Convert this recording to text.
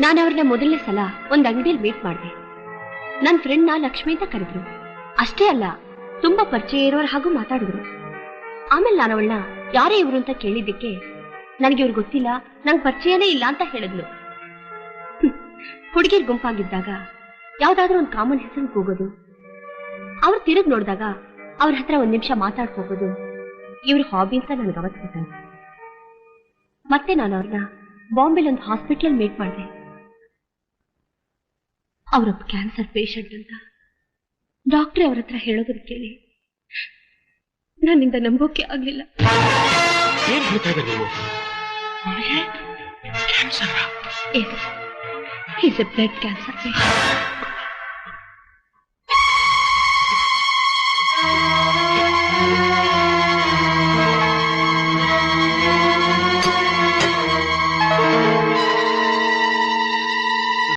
ನಾನು ಅವ್ರನ್ನ ಮೊದಲನೇ ಸಲ ಒಂದ್ ಅಂಗಡಿಯಲ್ಲಿ ಮೀಟ್ ಮಾಡಿದೆ. ನನ್ನ ಫ್ರೆಂಡ್ನ ಲಕ್ಷ್ಮಿ ಅಂತ ಕರೆದ್ರು. ಅಷ್ಟೇ ಅಲ್ಲ, ತುಂಬಾ ಪರಿಚಯ ಇರೋರ ಹಾಗೂ ಮಾತಾಡಿದ್ರು. ಆಮೇಲೆ ನಾನು ಅವಳನ್ನ ಯಾರೇ ಇವ್ರು ಅಂತ ಕೇಳಿದ್ದಕ್ಕೆ ನನಗೆ ಇವ್ರು ಗೊತ್ತಿಲ್ಲ, ನಂಗೆ ಪರಿಚಯನೇ ಇಲ್ಲ ಅಂತ ಹೇಳಿದ್ಲು. ಹುಡುಗಿರ್ ಗುಂಪಾಗಿದ್ದಾಗ ಯಾವ್ದಾದ್ರೂ ಒಂದು ಕಾಮನ್ ಹೆಸರು ಹೋಗೋದು. ಅವ್ರು ತಿರುಗ್ ನೋಡಿದಾಗ ಅವ್ರ ಹತ್ರ ಒಂದ್ ನಿಮಿಷ ಮಾತಾಡ್ ಹೋಗೋದು ಇವ್ರ ಹಾಬಿ ಅಂತ ನನಗೆ ಅವತ್ತು ಮತ್ತೆ ನಾನು ಅವ್ರನ್ನ ಬಾಂಬೆಲ್ ಒಂದು ಹಾಸ್ಪಿಟ್ಲಲ್ಲಿ ಮೀಟ್ ಮಾಡಿದೆ. ಅವರೊಬ್ಬ ಕ್ಯಾನ್ಸರ್ ಪೇಷಂಟ್ ಅಂತ. ಡಾಕ್ಟ್ರೆ ಅವ್ರ ಹತ್ರ ಹೇಳೋದನ್ನ ಕೇಳಿ. ನನ್ನಿಂದ ನಂಬೋಕೆ ಆಗ್ಲಿಲ್ಲ. ಏನ್ ಹೇಳ್ತಾ ಇದ್ದಾರೆ ನೀವು? Cancer is a blood cancer patient